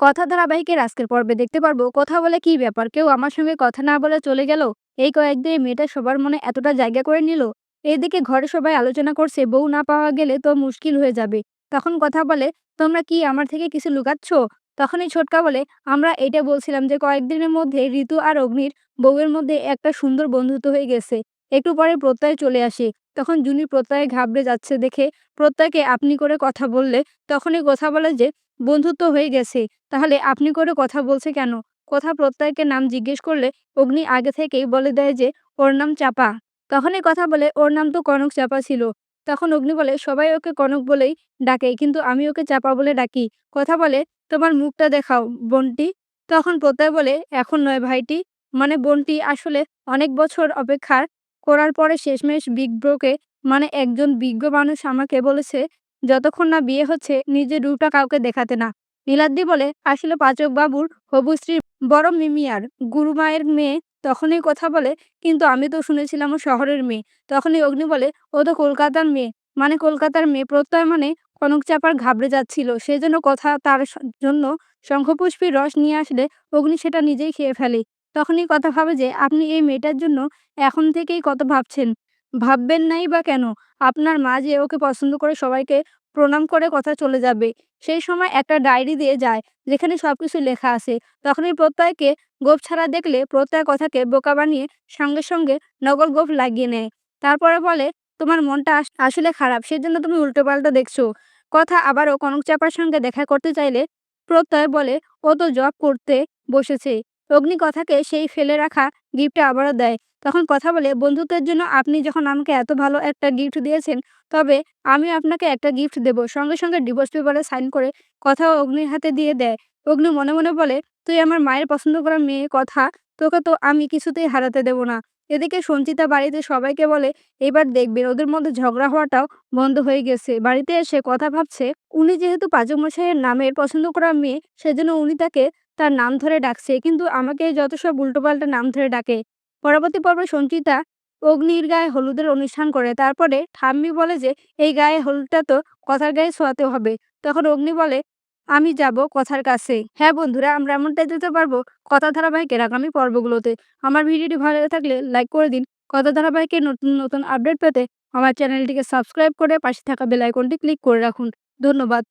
কথা ধারাবাহিকের আজকের পর্বে দেখতে পারব, কথা বলে কি ব্যাপার? কেউ আমার সঙ্গে কথা না বলে চলে গেল? এই কয়েকদিন মেয়েটা সবার মনে এতটা জায়গা করে নিল? এদিকে ঘরে সবাই আলোচনা করছে, বউ না পাওয়া গেলে তো মুশকিল হয়ে যাবে। তখন কথা বলে, তোমরা কি আমার থেকে কিছু লুকাচ্ছ? তখনই ছোটকা বলে, আমরা এটা বলছিলাম যে কয়েকদিনের মধ্যে ঋতু আর অগ্নির বউয়ের মধ্যে একটা সুন্দর বন্ধুত্ব হয়ে গেছে। একটু পরে প্রত্যয় চলে আসে। তখন জুনি প্রত্যয় ঘাবড়ে যাচ্ছে দেখে প্রত্যয়কে আপনি করে কথা বললে তখনই কথা বলে যে বন্ধুত্ব হয়ে গেছে। তাহলে আপনি করে কথা বলছে কেন? কথা প্রত্যয়কে নাম জিজ্ঞেস করলে অগ্নি আগে থেকেই বলে দেয় যে, ওর নাম চাপা। তখনই কথা বলে, ওর নাম তো কনক চাপা ছিল। তখন অগ্নি বলে, সবাই ওকে কনক বলেই ডাকে, কিন্তু আমি ওকে চাপা বলে ডাকি। কথা বলে, তোমার মুখটা দেখাও, বোনটি। তখন প্রত্যয় বলে, এখন নয় ভাইটি। মানে বোনটি আসলে অনেক বছর অপেক্ষার করার পরে শেষমেশ বিগ ব্রোকে মানে একজন বিজ্ঞ মানুষ আমাকে বলেছে যতক্ষণ না বিয়ে হচ্ছে, নিজের রূপটা কাউকে দেখাতে না। নীলাদ্রি বলে, আসলে পাচক বাবুর হবু স্ত্রী বড় মিমিয়ার গুরুমায়ের মেয়ে তখনই কথা বলে, কিন্তু আমি তো শুনেছিলাম ও শহরের মেয়ে। তখনই অগ্নি বলে, ও তো কলকাতার মেয়ে। মানে কলকাতার মেয়ে প্রত্যয় মানে কনক চাপার ঘাবড়ে যাচ্ছিল। সেজন্য কথা তার জন্য শঙ্খপুষ্পীর রস নিয়ে আসলে অগ্নি সেটা নিজেই খেয়ে ফেলে। তখনই কথা ভাবে যে, আপনি এই মেয়েটার জন্য এখন থেকেই কত ভাবছেন? ভাববেন নাই বা কেন? আপনার মা যে ওকে পছন্দ করে সবাইকে প্রণাম করে কথা চলে যাবে। সেই সময় একটা ডায়েরি দিয়ে যায়, যেখানে সবকিছু লেখা আছে। তখনই প্রত্যয়কে গোপ ছাড়া দেখলে প্রত্যয় কথাকে বোকা বানিয়ে সঙ্গে সঙ্গে নকল গোপ লাগিয়ে নেয়। তারপরে বলে, তোমার মনটা আসলে খারাপ, সেজন্য তুমি উল্টোপাল্টা দেখছ। কথা আবারও কনক চাপার সঙ্গে দেখা করতে চাইলে প্রত্যয় বলে, ও তো জব করতে বসেছে। অগ্নি কথাকে সেই ফেলে রাখা গিফটটা আবারও দেয়। তখন কথা বলে, বন্ধুত্বের জন্য আপনি যখন আমাকে এত ভালো একটা গিফট দিয়েছেন, তবে আমি আপনাকে একটা গিফট দেব। সঙ্গে সঙ্গে ডিভোর্স পেপারে সাইন করে কথা অগ্নির হাতে দিয়ে দেয়। অগ্নি মনে মনে বলে, তুই আমার মায়ের পছন্দ করা মেয়ে কথা, তোকে তো আমি কিছুতেই হারাতে দেব না। এদিকে সঞ্চিতা বাড়িতে সবাইকে বলে, এবার দেখবেন ওদের মধ্যে ঝগড়া হওয়াটাও বন্ধ হয়ে গেছে। বাড়িতে এসে কথা ভাবছে, উনি যেহেতু পাচক মশাইয়ের নামের পছন্দ করা মেয়ে, সেজন্য উনি তাকে তার নাম ধরে ডাকছে। কিন্তু আমাকে যত সব উল্টোপাল্টা নাম ধরে ডাকে। পরবর্তী পর্বে সঞ্চিতা অগ্নির গায়ে হলুদের অনুষ্ঠান করে। তারপরে ঠাম্মি বলে যে, এই গায়ে হলুদটা তো কথার গায়ে ছোঁয়াতে হবে। তখন অগ্নি বলে, আমি যাব কথার কাছে। হ্যাঁ বন্ধুরা, আমরা এমনটাই দিতে পারব কথা ধারাবাহিকের আগামী পর্বগুলোতে। আমার ভিডিওটি ভালো থাকলে লাইক করে দিন। কথা ধারাবাহিকের নতুন নতুন আপডেট পেতে আমার চ্যানেলটিকে সাবস্ক্রাইব করে পাশে থাকা বেল আইকনটি ক্লিক করে রাখুন। ধন্যবাদ।